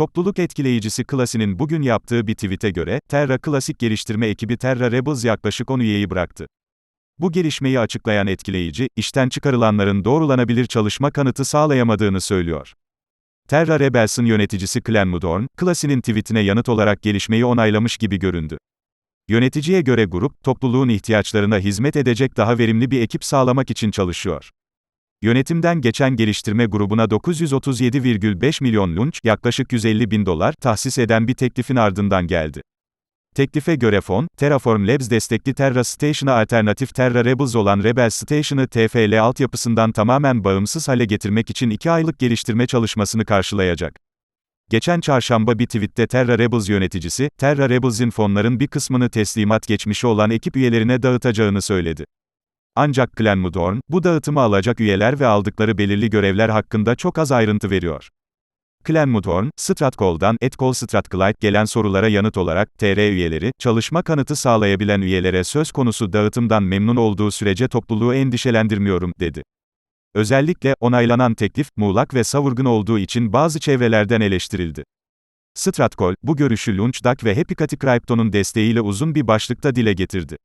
Topluluk etkileyicisi Class'inin bugün yaptığı bir tweet'e göre, Terra Klasik geliştirme ekibi Terra Rebels yaklaşık 10 üyeyi bıraktı. Bu gelişmeyi açıklayan etkileyici, işten çıkarılanların doğrulanabilir çalışma kanıtı sağlayamadığını söylüyor. Terra Rebels'ın yöneticisi Glenn Mudorn, Class'inin tweetine yanıt olarak gelişmeyi onaylamış gibi göründü. Yöneticiye göre grup, topluluğun ihtiyaçlarına hizmet edecek daha verimli bir ekip sağlamak için çalışıyor. Yönetimden geçen geliştirme grubuna 937,5 milyon lunch, yaklaşık 150 bin dolar, tahsis eden bir teklifin ardından geldi. Teklife göre fon, Terraform Labs destekli Terra Station'a alternatif Terra Rebels olan Rebel Station'ı TFL altyapısından tamamen bağımsız hale getirmek için 2 aylık geliştirme çalışmasını karşılayacak. Geçen çarşamba bir tweette Terra Rebels yöneticisi, Terra Rebels'in fonların bir kısmını teslimat geçmişi olan ekip üyelerine dağıtacağını söyledi. Ancak Glenn Mudorn, bu dağıtımı alacak üyeler ve aldıkları belirli görevler hakkında çok az ayrıntı veriyor. Glenn Mudorn, Stratcol'dan Etcol Stratglide gelen sorulara yanıt olarak, TR üyeleri, çalışma kanıtı sağlayabilen üyelere söz konusu dağıtımdan memnun olduğu sürece topluluğu endişelendirmiyorum, dedi. Özellikle, onaylanan teklif, muğlak ve savurgun olduğu için bazı çevrelerden eleştirildi. Stratcol, bu görüşü Launchdark ve Happy Crypto'nun desteğiyle uzun bir başlıkta dile getirdi.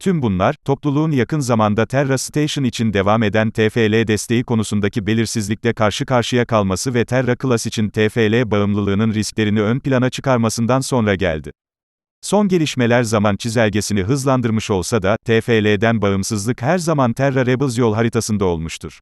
Tüm bunlar, topluluğun yakın zamanda Terra Station için devam eden TFL desteği konusundaki belirsizlikle karşı karşıya kalması ve Terra Class için TFL bağımlılığının risklerini ön plana çıkarmasından sonra geldi. Son gelişmeler zaman çizelgesini hızlandırmış olsa da, TFL'den bağımsızlık her zaman Terra Rebels yol haritasında olmuştur.